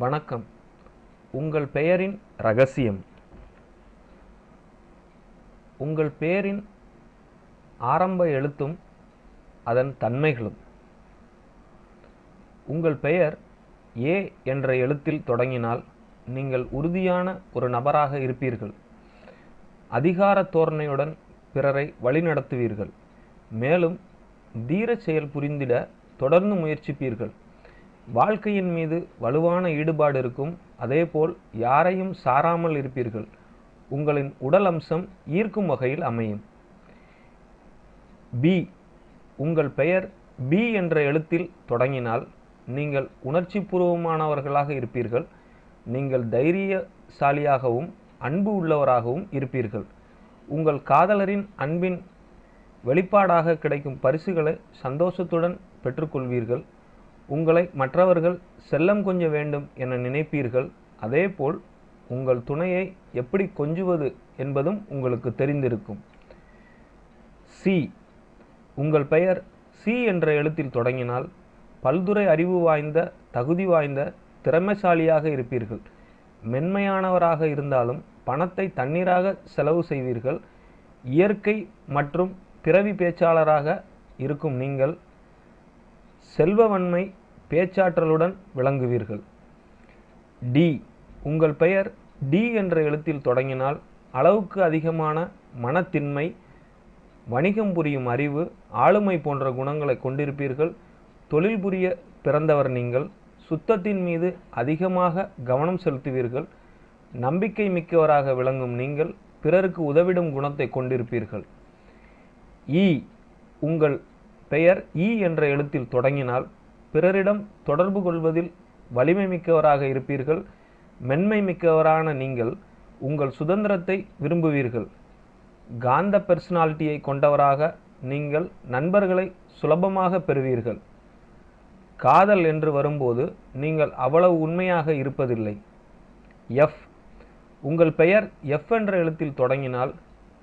வணக்கம். உங்கள் பெயரின் ரகசியம். உங்கள் பெயரின் ஆரம்ப எழுத்தும் அதன் தன்மைகளும். உங்கள் பெயர் ஏ என்ற எழுத்தில் தொடங்கினால் நீங்கள் உறுதியான ஒரு நபராக இருப்பீர்கள். அதிகார தோரணையுடன் பிறரை வழிநடத்துவீர்கள். மேலும் தீர செயல் புரிந்திட தொடர்ந்து முயற்சிப்பீர்கள். வாழ்க்கையின் மீது வலுவான ஈடுபாடு இருக்கும். அதேபோல் யாரையும் சாராமல் இருப்பீர்கள். உங்களின் உடல் அம்சம் ஈர்க்கும் வகையில் அமையும். பி உங்கள் பெயர் பி என்ற எழுத்தில் தொடங்கினால் நீங்கள் உணர்ச்சிபூர்வமானவர்களாக இருப்பீர்கள். நீங்கள் தைரியசாலியாகவும் அன்பு உள்ளவராகவும் இருப்பீர்கள். உங்கள் காதலரின் அன்பின் வெளிப்பாடாக கிடைக்கும் பரிசுகளை சந்தோஷத்துடன் பெற்றுக்கொள்வீர்கள். உங்களை மற்றவர்கள் செல்லம் கொஞ்ச வேண்டும் என நினைப்பீர்கள். அதேபோல் உங்கள் துணையை எப்படி கொஞ்சுவது என்பதும் உங்களுக்கு தெரிந்திருக்கும். சி உங்கள் பெயர் சி என்ற எழுத்தில் தொடங்கினால் பல்துறை அறிவு வாய்ந்த தகுதி வாய்ந்த திறமைசாலியாக இருப்பீர்கள். மென்மையானவராக இருந்தாலும் பணத்தை தண்ணீராக செலவு செய்வீர்கள். இயற்கை மற்றும் பிறவி பேச்சாளராக இருக்கும் நீங்கள் செல்வவன்மை பேச்சாற்றலுடன் விளங்குவீர்கள். டி உங்கள் பெயர் டி என்ற எழுத்தில் தொடங்கினால் அளவுக்கு அதிகமான மனத்தின்மை வணிகம் புரியும் அறிவு ஆளுமை போன்ற குணங்களை கொண்டிருப்பீர்கள். தொழில் புரிய பிறந்தவர் நீங்கள். சுத்தத்தின் மீது அதிகமாக கவனம் செலுத்துவீர்கள். நம்பிக்கை மிக்கவராக விளங்கும் நீங்கள் பிறருக்கு உதவிடும் குணத்தை கொண்டிருப்பீர்கள். இ உங்கள் பெயர் இ என்ற எழுத்தில் தொடங்கினால் பிறரிடம் தொடர்பு கொள்வதில் வலிமை மிக்கவராக இருப்பீர்கள். மென்மை மிக்கவரான நீங்கள் உங்கள் சுதந்திரத்தை விரும்புவீர்கள். காந்த பெர்சனாலிட்டியை கொண்டவராக நீங்கள் நண்பர்களை சுலபமாக பெறுவீர்கள். காதல் என்று வரும்போது நீங்கள் அவ்வளவு உண்மையாக இருப்பதில்லை. எஃப் உங்கள் பெயர் எஃப் என்ற எழுத்தில் தொடங்கினால்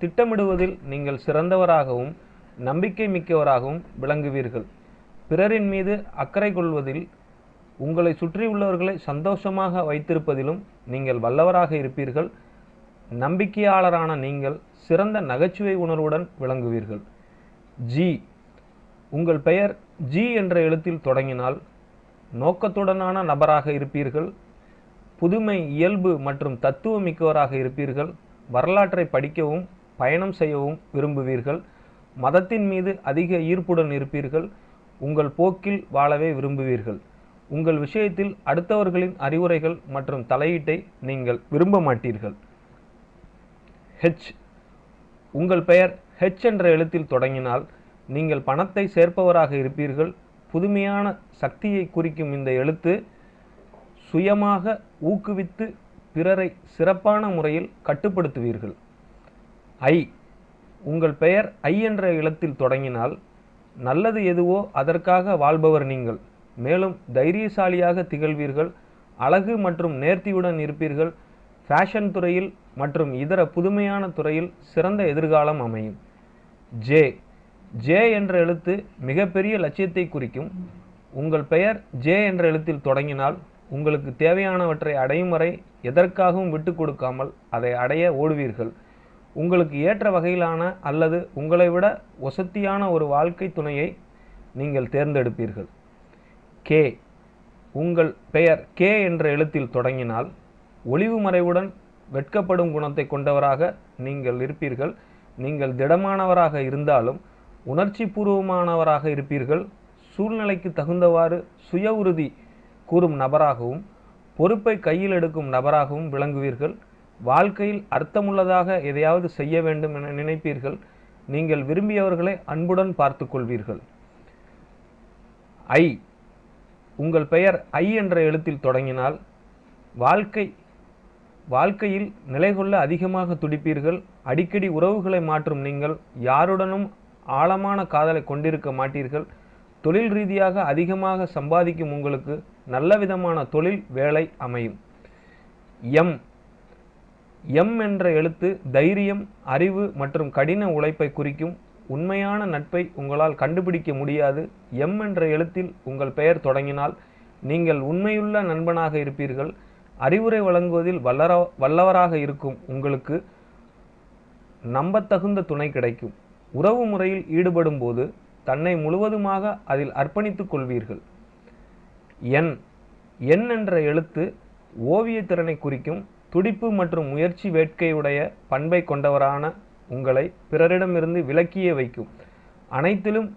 திட்டமிடுவதில் நீங்கள் சிறந்தவராகவும் நம்பிக்கை மிக்கவராகவும் விளங்குவீர்கள். பிறரின் மீது அக்கறை கொள்வதில் உங்களை சுற்றியுள்ளவர்களை சந்தோஷமாக வைத்திருப்பதிலும் நீங்கள் வல்லவராக இருப்பீர்கள். நம்பிக்கையாளரான நீங்கள் சிறந்த நகைச்சுவை உணர்வுடன் விளங்குவீர்கள். ஜி உங்கள் பெயர் ஜி என்ற எழுத்தில் தொடங்கினால் நோக்கத்துடனான நபராக இருப்பீர்கள். புதுமை இயல்பு மற்றும் தத்துவ மிக்கவராக இருப்பீர்கள். வரலாற்றை படிக்கவும் பயணம் செய்யவும் விரும்புவீர்கள். மதத்தின் மீது அதிக ஈர்ப்புடன் இருப்பீர்கள். உங்கள் போக்கில் வாழவே விரும்புவீர்கள். உங்கள் விஷயத்தில் அடுத்தவர்களின் அறிவுரைகள் மற்றும் தலையீட்டை நீங்கள் விரும்ப மாட்டீர்கள். ஹெச் உங்கள் பெயர் ஹெச் என்ற எழுத்தில் தொடங்கினால் நீங்கள் பணத்தை சேர்ப்பவராக இருப்பீர்கள். புதுமையான சக்தியை குறிக்கும் இந்த எழுத்து சுயமாக ஊக்குவித்து பிறரை சிறப்பான முறையில் கட்டுப்படுத்துவீர்கள். ஐ உங்கள் பெயர் ஐ என்ற எழுத்தில் தொடங்கினால் நல்லது எதுவோ அதற்காக வாழ்பவர் நீங்கள். மேலும் தைரியசாலியாக திகழ்வீர்கள். அழகு மற்றும் நேர்த்தியுடன் இருப்பீர்கள். ஃபேஷன் துறையில் மற்றும் இதர புதுமையான துறையில் சிறந்த எதிர்காலம் அமையும். ஜே ஜே என்ற எழுத்து மிகப்பெரிய லட்சியத்தை குறிக்கும். உங்கள் பெயர் ஜே என்ற எழுத்தில் தொடங்கினால் உங்களுக்கு தேவையானவற்றை அடையும் வரை எதற்காகவும் விட்டு கொடுக்காமல் அதை அடைய ஓடுவீர்கள். உங்களுக்கு ஏற்ற வகையிலான அல்லது உங்களை விட வசதியான ஒரு வாழ்க்கை துணையை நீங்கள் தேர்ந்தெடுப்பீர்கள். கே. உங்கள் பெயர் கே என்ற எழுத்தில் தொடங்கினால் ஒளிவு மறைவுடன் வெட்கப்படும் குணத்தை கொண்டவராக நீங்கள் இருப்பீர்கள். நீங்கள் திடமானவராக இருந்தாலும் உணர்ச்சி பூர்வமானவராக இருப்பீர்கள். சூழ்நிலைக்கு தகுந்தவாறு சுய உறுதி கூறும் நபராகவும் பொறுப்பை கையில் எடுக்கும் நபராகவும் விளங்குவீர்கள். வாழ்க்கையில் அர்த்தமுள்ளதாக எதையாவது செய்ய வேண்டும் என நினைப்பீர்கள். நீங்கள் விரும்பியவர்களை அன்புடன் பார்த்து கொள்வீர்கள். ஐ. உங்கள் பெயர் ஐ என்ற எழுத்தில் தொடங்கினால் வாழ்க்கை வாழ்க்கையில் நிலை கொள்ள அதிகமாக துடிப்பீர்கள். அடிக்கடி உறவுகளை மாற்றும் நீங்கள் யாருடனும் ஆழமான காதலை கொண்டிருக்க மாட்டீர்கள். தொழில் ரீதியாக அதிகமாக சம்பாதிக்கும் உங்களுக்கு நல்ல விதமான தொழில் வேலை அமையும். எம். எம் என்ற எழுத்து தைரியம் அறிவு மற்றும் கடின உழைப்பை குறிக்கும் உண்மையான நட்பை உங்களால் கண்டுபிடிக்க முடியாது. எம் என்ற எழுத்தில் உங்கள் பெயர் தொடங்கினால் நீங்கள் உண்மையுள்ள நண்பனாக இருப்பீர்கள். அறிவுரை வழங்குவதில் வல்லர வல்லவராக இருக்கும் உங்களுக்கு நம்பத்தகுந்த துணை கிடைக்கும். உறவு முறையில் ஈடுபடும் போது தன்னை முழுவதுமாக அதில் அர்ப்பணித்துக் கொள்வீர்கள். எண் எண் என்ற எழுத்து ஓவிய திறனை குறிக்கும் துடிப்பு மற்றும் முயற்சி வேட்கையுடைய பண்பை கொண்டவரான உங்களை பிறரிடமிருந்து விலக்கியே வைக்கும். அனைத்திலும்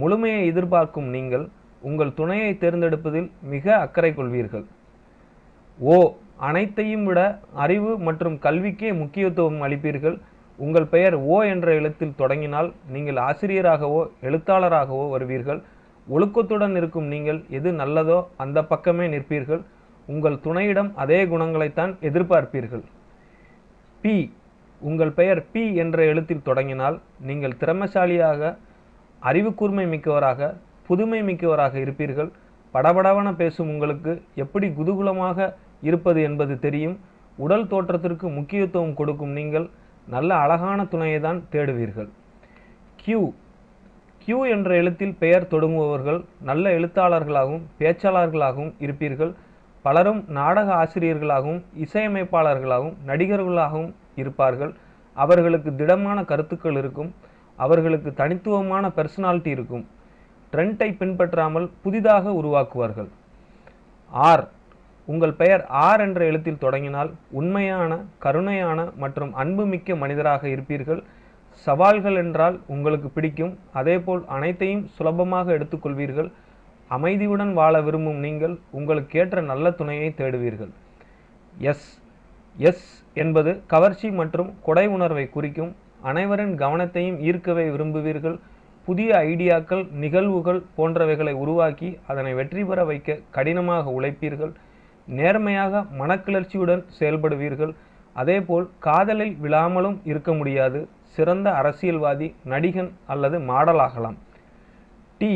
முழுமையை எதிர்பார்க்கும் நீங்கள் உங்கள் துணையை தேர்ந்தெடுப்பதில் மிக அக்கறை கொள்வீர்கள். ஓ அனைத்தையும் விட அறிவு மற்றும் கல்விக்கே முக்கியத்துவம் அளிப்பீர்கள். உங்கள் பெயர் ஓ என்ற எழுத்தில் தொடங்கினால் நீங்கள் ஆசிரியராகவோ எழுத்தாளராகவோ வருவீர்கள். ஒழுக்கத்துடன் இருக்கும் நீங்கள் எது நல்லதோ அந்த பக்கமே நிற்பீர்கள். உங்கள் துணையிடம் அதே குணங்களைத்தான் எதிர்பார்ப்பீர்கள். பி உங்கள் பெயர் பி என்ற எழுத்தில் தொடங்கினால் நீங்கள் திறமசாலியாக அறிவுக்கூர்மை மிக்கவராக புதுமை மிக்கவராக இருப்பீர்கள். படபடவன பேசும் உங்களுக்கு எப்படி குதூகுலமாக இருப்பது என்பது தெரியும். உடல் தோற்றத்திற்கு முக்கியத்துவம் கொடுக்கும் நீங்கள் நல்ல அழகான துணையை தான் தேடுவீர்கள். கியூ கியூ என்ற எழுத்தில் பெயர் தொடங்குபவர்கள் நல்ல எழுத்தாளர்களாகவும் பேச்சாளர்களாகவும் இருப்பீர்கள். பலரும் நாடக ஆசிரியர்களாகவும் இசையமைப்பாளர்களாகவும் நடிகர்களாகவும் இருப்பார்கள். அவர்களுக்கு திடமான கருத்துக்கள் இருக்கும். அவர்களுக்கு தனித்துவமான பர்சனாலிட்டி இருக்கும். ட்ரெண்டை பின்பற்றாமல் புதிதாக உருவாக்குவார்கள். ஆர். உங்கள் பெயர் ஆர் என்ற எழுத்தில் தொடங்கினால் உண்மையான கருணையான மற்றும் அன்புமிக்க மனிதராக இருப்பீர்கள். சவால்கள் என்றால் உங்களுக்கு பிடிக்கும். அதேபோல் அனைத்தையும் சுலபமாக எடுத்துக்கொள்வீர்கள். அமைதியுடன் வாழ விரும்பும் நீங்கள் உங்களுக்கேற்ற நல்ல துணையை தேடுவீர்கள். எஸ் எஸ் என்பது கவர்ச்சி மற்றும் கொடை உணர்வை குறிக்கும். அனைவரின் கவனத்தையும் ஈர்க்கவே விரும்புவீர்கள். புதிய ஐடியாக்கள் நிகழ்வுகள் போன்றவைகளை உருவாக்கி அதனை வெற்றி பெற வைக்க கடினமாக உழைப்பீர்கள். நேர்மையாக மனக்கிளர்ச்சியுடன் செயல்படுவீர்கள். அதேபோல் காதலில் விழாமலும் இருக்க முடியாது. சிறந்த அரசியல்வாதி நடிகன் அல்லது மாடலாகலாம் டி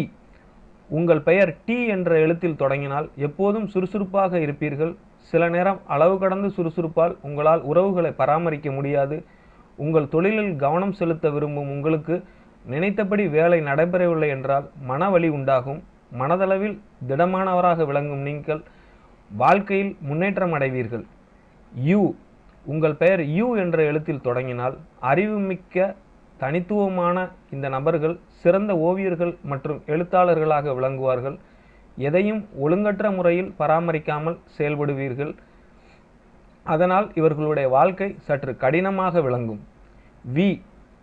உங்கள் பெயர் டி என்ற எழுத்தில் தொடங்கினால் எப்போதும் சுறுசுறுப்பாக இருப்பீர்கள். சில நேரம் அளவு கடந்து சுறுசுறுப்பால் உங்களால் உறவுகளை பராமரிக்க முடியாது. உங்கள் தொழிலில் கவனம் செலுத்த விரும்பும் உங்களுக்கு நினைத்தபடி வேலை நடைபெறவில்லை என்றால் மனவலி உண்டாகும். மனதளவில் திடமானவராக விளங்கும் நீங்கள் வாழ்க்கையில் முன்னேற்றம் அடைவீர்கள். யூ உங்கள் பெயர் யூ என்ற எழுத்தில் தொடங்கினால் அறிவுமிக்க தனித்துவமான இந்த நபர்கள் சிறந்த ஓவியர்கள் மற்றும் எழுத்தாளர்களாக விளங்குவார்கள். எதையும் ஒழுங்கற்ற முறையில் பராமரிக்காமல் செயல்படுவீர்கள். அதனால் இவர்களுடைய வாழ்க்கை சற்று கடினமாக விளங்கும். வி.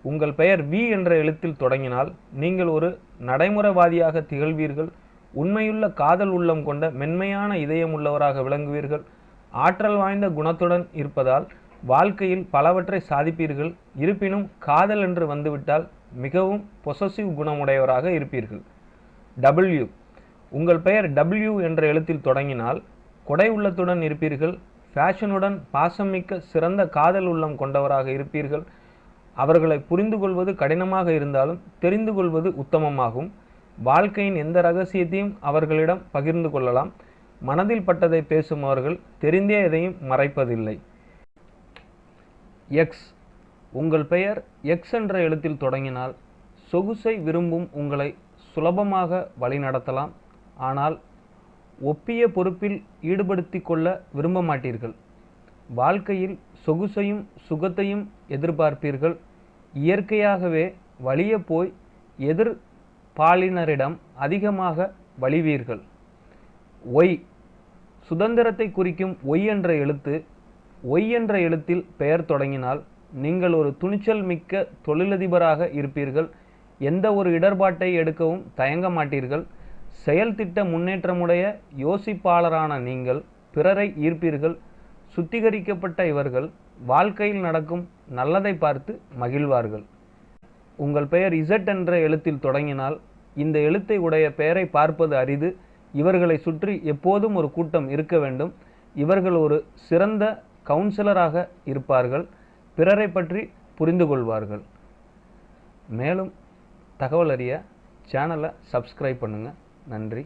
உங்கள் பெயர் வி என்ற எழுத்தில் தொடங்கினால் நீங்கள் ஒரு நடைமுறைவாதியாக திகழ்வீர்கள். உண்மையுள்ள காதல் உள்ளம் கொண்ட மென்மையான இதயம் உள்ளவராக விளங்குவீர்கள். ஆற்றல் வாய்ந்த குணத்துடன் இருப்பதால் வாழ்க்கையில் பலவற்றை சாதிப்பீர்கள். இருப்பினும் காதல் என்று வந்துவிட்டால் மிகவும் பொசசிவ் குணமுடையவராக இருப்பீர்கள். டபிள்யூ உங்கள் பெயர் டபிள்யூ என்ற எழுத்தில் தொடங்கினால் கொடை உள்ளத்துடன் இருப்பீர்கள். ஃபேஷனுடன் பாசமிக்க சிறந்த காதல் உள்ளம் கொண்டவராக இருப்பீர்கள். அவர்களை புரிந்து கொள்வது கடினமாக இருந்தாலும் தெரிந்து கொள்வது உத்தமமாகும். வாழ்க்கையின் எந்த ரகசியத்தையும் அவர்களிடம் பகிர்ந்து கொள்ளலாம். மனதில் பட்டதை பேசும் அவர்கள் தெரிந்தே எதையும் மறைப்பதில்லை. எக்ஸ் உங்கள் பெயர் எக்ஸ் என்ற எழுத்தில் தொடங்கினால் சொகுசை விரும்பும் உங்களை சுலபமாக வழிநடத்தலாம். ஆனால் ஒப்பிய பொறுப்பில் ஈடுபடுத்தி கொள்ள விரும்ப மாட்டீர்கள். வாழ்க்கையில் சொகுசையும் சுகத்தையும் எதிர்பார்ப்பீர்கள். இயற்கையாகவே வழிய போய் எதிர் பாலினரிடம் அதிகமாக வழிவீர்கள். ஒய் சுதந்திரத்தை குறிக்கும் ஒய் என்ற எழுத்து ஒய் என்ற எழுத்தில் பெயர் தொடங்கினால் நீங்கள் ஒரு துணிச்சல் மிக்க தொழிலதிபராக இருப்பீர்கள். எந்த ஒரு இடர்பாட்டை எடுக்கவும் தயங்க மாட்டீர்கள். செயல்திட்ட முன்னேற்றமுடைய யோசிப்பாளரான நீங்கள் பிறரை ஈர்ப்பீர்கள். சுத்திகரிக்கப்பட்ட இவர்கள் வாழ்க்கையில் நடக்கும் நல்லதை பார்த்து மகிழ்வார்கள். உங்கள் பெயர் இசட் என்ற எழுத்தில் தொடங்கினால் இந்த எழுத்தை உடைய பெயரை பார்ப்பது அரிது. இவர்களை சுற்றி எப்போதும் ஒரு கூட்டம் இருக்க வேண்டும். இவர்கள் ஒரு சிறந்த கவுன்சிலராக இருப்பார்கள் பிறரை பற்றி புரிந்து கொள்வார்கள். மேலும் தகவல் அறிய சேனலை சப்ஸ்கிரைப் பண்ணுங்கள் நன்றி.